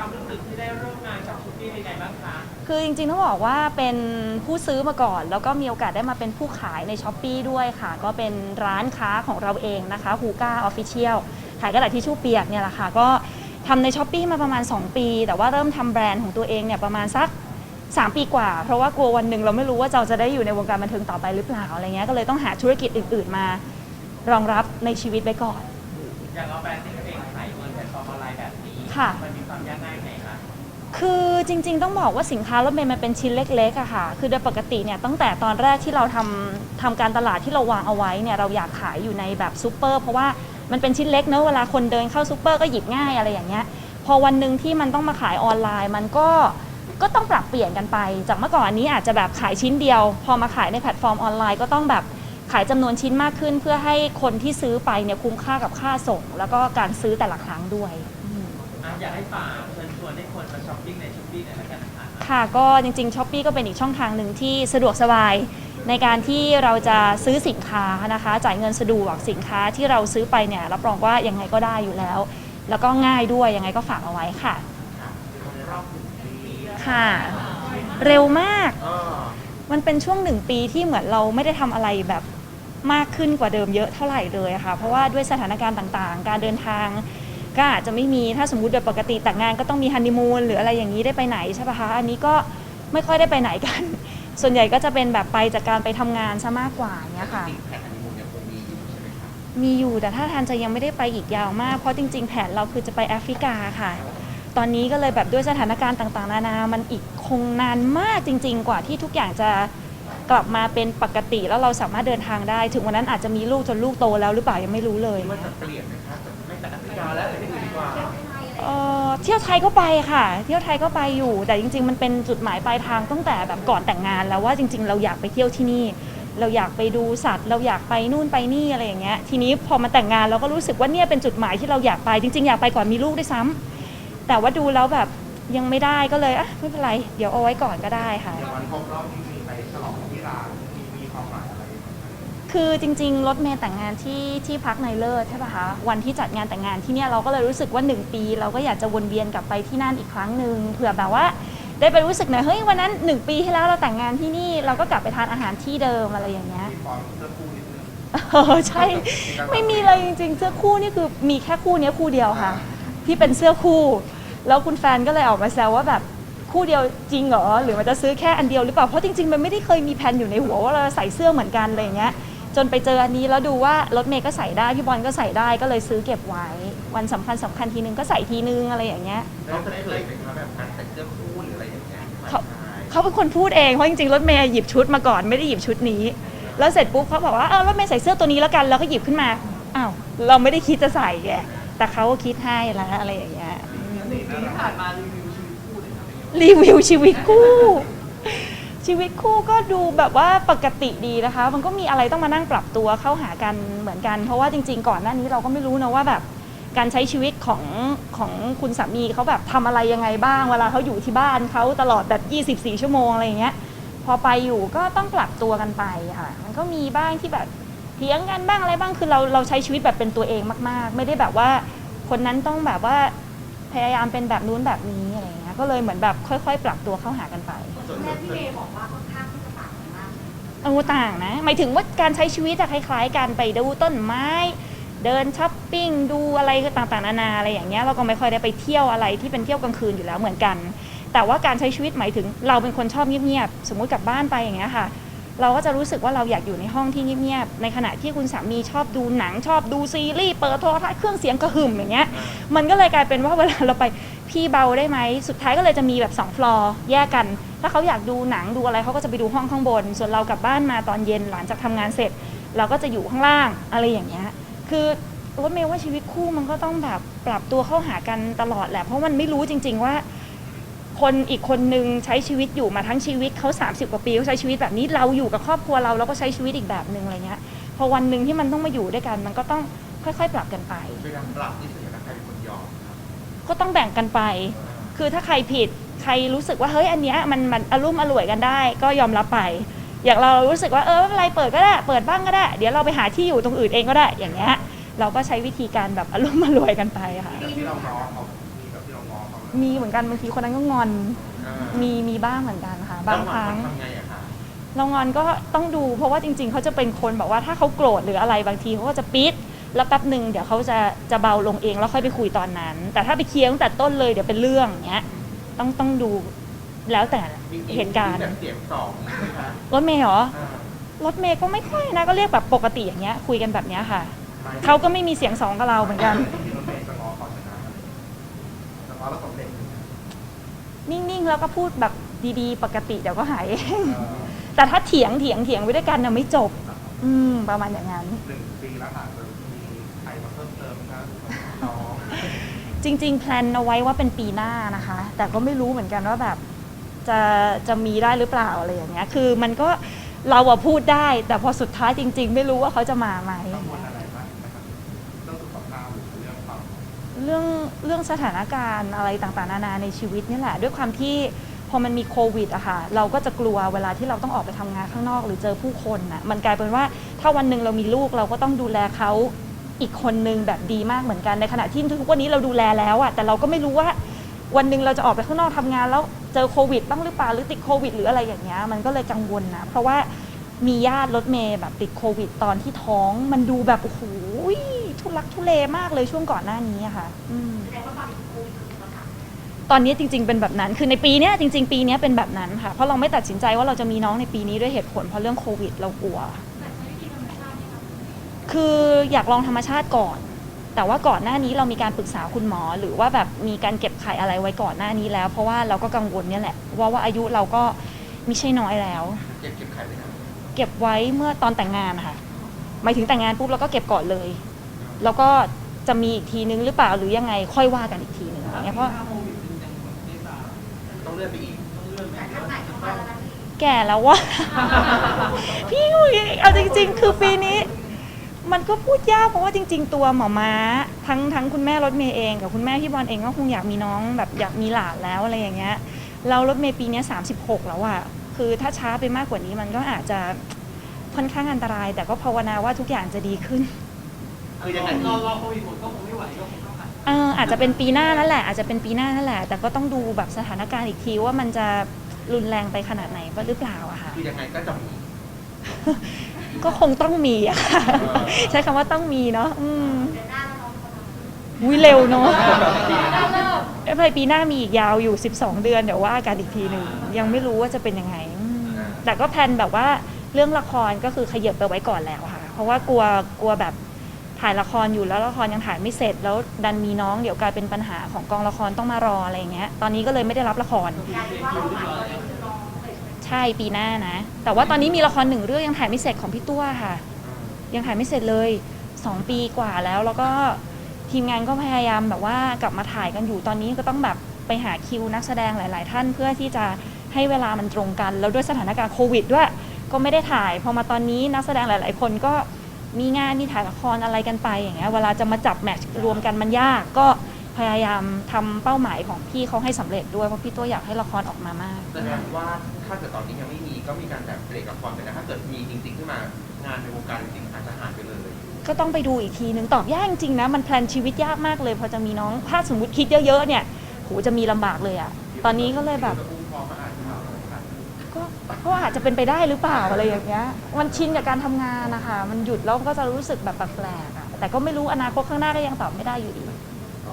ความรู้สึกที่ได้ร่วมงานกับชุกี้เป็นไงบ้างคะ คือจริงๆต้องบอกว่าเป็นผู้ซื้อมาก่อน แล้วก็มีโอกาสได้มาเป็นผู้ขายในช้อปปีด้วยค่ะ ก็เป็นร้านค้าของเราเองนะคะฮูก้าออฟฟิเชียลขายกระดาษทิชชู่เปียกเนี่ยแหละค่ะ ก็ทำในช้อปปีมาประมาณ 2 ปี แต่ว่าเริ่มทำแบรนด์ของตัวเองเนี่ยประมาณสัก 3 ปีกว่า เพราะว่ากลัววันหนึ่งเราไม่รู้ว่าเราจะได้อยู่ในวงการบันเทิงต่อไปหรือเปล่าอะไรเงี้ยก็เลยต้องหาธุรกิจอื่น ๆ มารองรับในชีวิตไว้ก่อน อย่างเราแบรนด์ที่ตัวเองขายบนแพลตฟอร์มออนไลน์แบบนี้ ค่ะ มันมี ความยากง่ายไหนคะคือจริงๆ ต้องบอกว่าสินค้ารถเมย์มันเป็นชิ้นเล็กๆอะค่ะ คือโดยปกติเนี่ยตั้งแต่ตอนแรกที่เราทำทำการตลาดที่เราวางเอาไว้เนี่ยเราอยากขายอยู่ในแบบซูเปอร์เพราะว่ามันเป็นชิ้นเล็กเนอะเวลาคนเดินเข้าซูเปอร์ก็หยิบง่ายอะไรอย่างเงี้ย พอวันหนึ่งที่มันต้องมาขายออนไลน์มันก็ก็ต้องปรับเปลี่ยนกันไป จากเมื่อก่อนนี้อาจจะแบบขายชิ้นเดียว พอมาขายในแพลตฟอร์มออนไลน์ก็ต้องแบบขายจำนวนชิ้นมากขึ้น เพื่อให้คนที่ซื้อไปเนี่ยคุ้มค่ากับค่าส่ง แล้วก็การซื้อแต่ละครั้งด้วย อยากให้ฝากเชิญชวนให้คนมาช้อปปิ้งในชุกี้หน่อยละกันนะคะค่ะก็จริงๆช้อปปีก็เป็นอีกช่องทางหนึ่งที่สะดวกสบาย ในการที่เราจะซื้อสินค้านะคะ จ่ายเงินสะดวกสินค้าที่เราซื้อไปเนี่ยรับรองว่ายังไงก็ได้อยู่แล้ว แล้วก็ง่ายด้วยยังไงก็ฝากเอาไว้ค่ะ ค่ะ เร็วมาก มันเป็นช่วงหนึ่งปีที่เหมือนเราไม่ได้ทำอะไรแบบมากขึ้นกว่าเดิมเยอะเท่าไหร่เลยอะค่ะ เพราะว่าด้วยสถานการณ์ต่างๆ การเดินทาง ก็อาจจะไม่มีถ้าสมมุติโดยปกติแต่งงานก็ต้องมีฮันนีมูนหรืออะไรอย่างนี้ได้ไปไหนใช่ปะคะอันนี้ก็ไม่ค่อยได้ไปไหนกัน ส่วนใหญ่ก็จะเป็นแบบไปจากการไปทำงานซะมากกว่าอย่างเงี้ยค่ะ แผนฮันนีมูนยังคงมีอยู่ใช่ไหมครับมีอยู่แต่ถ้าทานจะยังไม่ได้ไปอีกยาวมาก เพราะจริง ๆ แผนเราคือจะไปแอฟริกาค่ะ ตอนนี้ก็เลยแบบด้วยสถานการณ์ต่างๆ นานา มันอีกคงนานมากจริง ๆ กว่าที่ทุกอย่างจะ กลับมาเป็นปกติแล้วเราสามารถเดินทางได้ ถึงวันนั้นอาจจะมีลูกจนลูกโตแล้วหรือเปล่ายังไม่รู้เลย ว่าจะเปลี่ยนไหมครับจะไม่แต่แอฟริกาแล้วอะไรที่อื่นดีกว่าเอ่อเที่ยวไทยก็ไปค่ะ เที่ยวไทยก็ไปอยู่ แต่จริง ๆ มันเป็นจุดหมายปลายทางตั้งแต่แบบก่อนแต่งงานแล้วว่าจริง ๆ เราอยากไปเที่ยวที่นี่ เราอยากไปดูสัตว์ เราอยากไปนู่นไปนี่อะไรอย่างเงี้ย ทีนี้พอมาแต่งงานเราก็รู้สึกว่าเนี่ยเป็นจุดหมายที่เราอยากไปจริง ๆ อยากไปก่อนมีลูกด้วยซ้ำแต่ว่าดูแล้วแบบยังไม่ได้ก็เลยอะไม่เป็นไร เดี๋ยวเอาไว้ก่อนก็ได้ค่ะอย่างวันครบรอบที่มีไป ฉลองที่ร้านมีมีความหมายอะไรไหมครับคือจริงๆ รถเมย์แต่งงานที่ที่พักในเลิศใช่ปะคะวันที่จัดงานแต่งงานที่เนี่ยเราก็เลยรู้สึกว่า 1 ปี เราก็อยากจะวนเวียนกลับไปที่นั่นอีกครั้งหนึ่งเผื่อแบบว่า ได้ไปรู้สึกหน่อยเฮ้ยวันนั้น 1 ปีที่แล้วเราแต่งงานที่นี่เราก็กลับไปทานอาหารที่เดิมอะไรอย่างเงี้ยมีความเสื้อคู่นิดนึงเออใช่ ไม่มีเลยจริงๆ เสื้อคู่นี่คือมีแค่คู่เนี้ยคู่เดียวค่ะ ที่เป็นเสื้อคู่ แล้วคุณแฟนก็เลยออกมาแซวว่าแบบ คู่เดียวจริงเหรอหรือมันจะซื้อแค่อันเดียวหรือเปล่าเพราะจริงๆมันไม่ได้เคยมีแผนอยู่ในหัวว่าเราจะใส่เสื้อเหมือนกันอะไรอย่างเงี้ยจนไปเจออันนี้แล้วดูว่ารถเมย์ก็ใส่ได้พี่บอลก็ใส่ได้ก็เลยซื้อเก็บไว้ วันสำคัญสำคัญทีนึงก็ใส่ทีนึงอะไรอย่างเงี้ยเขาจะได้เลยไหมครับแบบการแต่งเสื้อคู่หรืออะไรอย่างเงี้ยเขาใช่เขาเป็นคนพูดเองเพราะจริงๆรถเมย์หยิบชุดมาก่อนไม่ได้หยิบชุดนี้ แล้วเสร็จปุ๊บเขาบอกว่าเออรถเมย์ใส่เสื้อตัวนี้แล้วกันแล้วก็หยิบขึ้นมาอ้าวเราไม่ได้คิดจะใส่ไงแต่เขาก็คิดให้แล้วอะไรอย่างเงี้ยหนึ่งปีที่ผ่านมารีวิ รีวิวชีวิตคู่ ชีวิตคู่ก็ดูแบบว่าปกติดีนะคะ มันก็มีอะไรต้องมานั่งปรับตัวเข้าหากันเหมือนกัน เพราะว่าจริง ๆ ก่อนหน้านี้เราก็ไม่รู้นะว่าแบบการใช้ชีวิตของของคุณสามีเขาแบบทำอะไรยังไงบ้าง เวลาเขาอยู่ที่บ้านเขาตลอดแบบ 24 ชั่วโมงอะไรอย่างเงี้ย พอไปอยู่ก็ต้องปรับตัวกันไปค่ะ มันก็มีบ้างที่แบบเถียงกันบ้างอะไรบ้าง คือเราเราใช้ชีวิตแบบเป็นตัวเองมาก ๆ ไม่ได้แบบว่าคนนั้นต้องแบบว่าพยายามเป็นแบบนู้นแบบนี้อะไร ก็เลยเหมือนแบบค่อย ๆ ปรับตัวเข้าหากันไปส่วนแม่ส่วนพี่เมย์บอกว่าค่อนข้างที่จะต่างกันมากเอาต่างนะหมายถึงว่าการใช้ชีวิตอะคล้าย ๆกันไปดูต้นไม้ เดินช้อปปิ้งดูอะไรต่างๆนานาอะไรอย่างเงี้ยเราก็ไม่ค่อยได้ไปเที่ยวอะไรที่เป็นเที่ยวกลางคืนอยู่แล้วเหมือนกัน แต่ว่าการใช้ชีวิตหมายถึง เราเป็นคนชอบเงียบๆสมมุติกลับบ้านไปอย่างเงี้ยค่ะ เราก็จะรู้สึกว่าเราอยากอยู่ในห้องที่เงียบๆในขณะที่คุณสามีชอบดูหนังชอบดูซีรีส์เปิดโทรทัศน์เครื่องเสียงกระหึ่มอย่างเงี้ยมันก็เลยกลายเป็นว่าเวลาเราไป พี่เบาได้ไหมสุดท้ายก็เลยจะมีแบบ2ฟลอร์แยกกัน ถ้าเขาอยากดูหนังดูอะไรเขาก็จะไปดูห้องข้างบน ส่วนเรากลับบ้านมาตอนเย็นหลังจากทำงานเสร็จ เราก็จะอยู่ข้างล่างอะไรอย่างเงี้ยคือรถเมย์ว่าชีวิตคู่มันก็ต้องแบบปรับตัวเข้าหากันตลอดแหละ เพราะมันไม่รู้จริง ๆว่า คนอีกคนนึงใช้ชีวิตอยู่มาทั้งชีวิตเขา 30 กว่าปีเขาใช้ชีวิตแบบนี้เราอยู่กับครอบครัวเราเราก็ใช้ชีวิตอีกแบบหนึ่งอะไรเงี้ยพอวันหนึ่งที่มันต้องมาอยู่ด้วยกัน มันก็ต้องค่อย ๆ ปรับกันไปเวลาปรับนี่ส่วนใหญ่แล้วใครเป็นคนยอมครับ ก็ต้องแบ่งกันไป คือถ้าใครผิดใครรู้สึกว่าเฮ้ยอันเนี้ยมันมันอารมณ์อร่วยกันได้ ก็ยอมรับไป อย่างเรารู้สึกว่าเออไม่เป็นไรเปิดก็ได้เปิดบ้างก็ได้ เดี๋ยวเราไปหาที่อยู่ตรงอื่นเองก็ได้อย่างเงี้ยเราก็ใช้วิธีการแบบอารมณ์อร่วยกันไปค่ะแบบที่เราง้อเขามีแบบที่เราง้อเขาไหมมีเหมือนกันบางทีคนนั้นก็งอนอ่ามีมีบ้างเหมือนกันค่ะ บางครั้งแล้วทำไงอะคะเรางอนก็ต้องดูเพราะว่าจริง ๆ เขาจะเป็นคนแบบว่าถ้าเขาโกรธหรืออะไรบางทีเขาก็จะปิด แล้วแป๊บหนึ่งเดี๋ยวเขาจะจะเบาลงเองแล้วค่อยไปคุยตอนนั้น แต่ถ้าไปเคลียร์ตั้งแต่ต้นเลยเดี๋ยวเป็นเรื่องอย่างเงี้ยต้องต้องดูแล้วแต่มีมีเหตุการณ์แบบเสียงสองไหมคะรถเมย์เหรออ่ารถเมย์ก็ไม่ค่อยนะก็เรียกแบบปกติอย่างเงี้ย คุยกันแบบเนี้ยค่ะเขาก็ไม่มีเสียงสองกับเราเหมือนกันที่รถเมย์จะง้อขอชนะจะง้อแล้วสำเร็จนิ่งๆแล้วก็พูดแบบดีๆ ปกติเดี๋ยวก็หายเองเอ่อแต่ถ้าเถียงเถียงเถียงไปด้วยกันน่ะไม่จบ อืมประมาณอย่างนั้นหนึ่งปีแล้วค่ะ จะมีใครมาเพิ่มเติมนะน้องจริง ๆ แพลนเอาไว้ว่าเป็นปีหน้านะคะ แต่ก็ไม่รู้เหมือนกันว่าแบบจะจะมีได้หรือเปล่าอะไรอย่างเงี้ย คือมันก็เราอะพูดได้ แต่พอสุดท้ายจริง ๆ ไม่รู้ว่าเขาจะมาไหมกังวลอะไรบ้างนะครับเรื่องสุขภาพหรือเรื่องความเรื่องเรื่องสถานการณ์อะไรต่างๆ นานาในชีวิตนี่แหละ ด้วยความที่พอมันมีโควิดอะค่ะเราก็จะกลัวเวลาที่เราต้องออกไปทำงานข้างนอก หรือเจอผู้คนน่ะมันกลายเป็นว่าถ้าวันหนึ่งเรามีลูกเราก็ต้องดูแลเขา อีกคนนึงแบบดีมากเหมือนกันในขณะที่ทุกวันนี้เราดูแลแล้วอะแต่เราก็ไม่รู้ว่าวันหนึ่งเราจะออกไปข้างนอกทำงานแล้วเจอโควิดบ้างหรือเปล่าหรือติดโควิด หรืออะไรอย่างเงี้ยมันก็เลยกังวลนะเพราะว่ามีญาติรถเมย์แบบติดโควิด ตอนที่ท้องมันดูแบบโอ้โหทุลักทุเลมากเลยช่วงก่อนหน้านี้ค่ะตอนนี้โควิดคือประกาศตอนนี้จริง ๆ เป็นแบบนั้น คือในปีเนี้ยจริง ๆ ปีเนี้ยเป็นแบบนั้นค่ะ เพราะเราไม่ตัดสินใจว่าเราจะมีน้องในปีนี้ด้วยเหตุผลเพราะเรื่องโควิดเรากลัว คืออยากลองธรรมชาติก่อน แต่ว่าก่อนหน้านี้เรามีการปรึกษาคุณหมอ หรือว่าแบบมีการเก็บไข่อะไรไว้ก่อนหน้านี้แล้ว เพราะว่าเราก็กังวลเนี่ยแหละว่าว่าอายุเราก็ไม่ใช่น้อยแล้ว เก็บเก็บไข่ไว้นะเก็บไว้เมื่อตอนแต่งงานค่ะหมายถึงแต่งงานปุ๊บเราก็เก็บก่อนเลย แล้วก็จะมีอีกทีนึงหรือเปล่าหรือยังไงค่อยว่ากันอีกทีหนึ่งอะไรเงี้ยเพราะต้องเลื่อนไปอีกแต่ถ้าไหนก็มาแล้วนะพี่แก่แล้วว่า พี่อุ๋ยเอาจริง ๆ คือปีนี้ มันก็พูดยากเพราะว่าจริง ๆ ตัวหมอม้าทั้งทั้งคุณแม่รถเมย์เองกับคุณแม่พี่บอลเองก็คงอยากมีน้องแบบอยากมีหลานแล้วอะไรอย่างเงี้ยเรารถเมย์ปีเนี้สามสิบหกแล้วอะคือถ้าช้าไปมากกว่านี้มันก็อาจจะค่อนข้างอันตราย แต่ก็ภาวนาว่าทุกอย่างจะดีขึ้นคือยังไงรอรอโควิดหมดก็คงไม่ไหวก็คงต้องหันเอออาจจะเป็นปีหน้านั่นแหละอาจจะเป็นปีหน้านั่นแหละ แต่ก็ต้องดูแบบสถานการณ์อีกทีว่ามันจะรุนแรงไปขนาดไหนหรือเปล่าอะค่ะคือยังไงก็จะมี ก็คงต้องมีอะค่ะเออใช้คำว่าต้องมีเนาะอืมเดือนหน้าแล้วน้องคนนั้นวิเร็วเนาะเริ่มเอ้ยปีหน้ามีอีกยาวอยู่ 12 เดือนเดี๋ยวว่ากันอีกทีหนึ่งยังไม่รู้ว่าจะเป็นยังไงอืมแต่ก็แพลนแบบว่าเรื่องละครก็คือขยับไปไว้ก่อนแล้วค่ะ เพราะว่ากลัวกลัวแบบถ่ายละครอยู่แล้วละครยังถ่ายไม่เสร็จ แล้วดันมีน้องเดี๋ยวกลายเป็นปัญหาของกองละครต้องมารออะไรอย่างเงี้ย ตอนนี้ก็เลยไม่ได้รับละครกลายเป็นว่าเรา ใช่ปีหน้านะ แต่ว่าตอนนี้มีละครหนึ่งเรื่องยังถ่ายไม่เสร็จของพี่ตัวค่ะ ยังถ่ายไม่เสร็จเลยสองปีกว่าแล้วแล้วก็ทีมงานก็พยายามแบบว่ากลับมาถ่ายกันอยู่ตอนนี้ก็ต้องแบบไปหาคิวนักแสดงหลาย ๆ ท่านเพื่อที่จะให้เวลามันตรงกัน แล้วด้วยสถานการณ์โควิดด้วยก็ไม่ได้ถ่าย พอมาตอนนี้นักแสดงหลาย ๆ คนก็มีงานมีถ่ายละครอะไรกันไปอย่างเงี้ยเวลาจะมาจับแมทช์รวมกันมันยากก็ พยายามทำเป้าหมายของพี่เขาให้สำเร็จด้วยเพราะพี่ตัวอยากให้ละครออกมามาก แสดงว่าถ้าเกิดตอนนี้ยังไม่มีก็มีการแบบเบรกละครไปนะถ้าเกิดมีจริงๆขึ้นมางานในวงการจริงๆอาจจะหายไปเลย ก็ต้องไปดูอีกทีนึงตอบยากจริงๆนะ มันแพลนชีวิตยากมากเลย พอจะมีน้องถ้าสมมติคิดเยอะๆเนี่ยโหจะมีลำบากเลยอะตอนนี้ก็เลยแบบอุ้มพร้อมมาอ่านข่าวอะไรค่ะก็ก็อาจจะเป็นไปได้หรือเปล่าอะไรอย่างเงี้ยมันชินกับการทำงานนะคะ มันหยุดแล้วก็จะรู้สึกแบบแปลกๆอะแต่ก็ไม่รู้อนาคตข้างหน้าก็ยังตอบไม่ได้อยู่ดี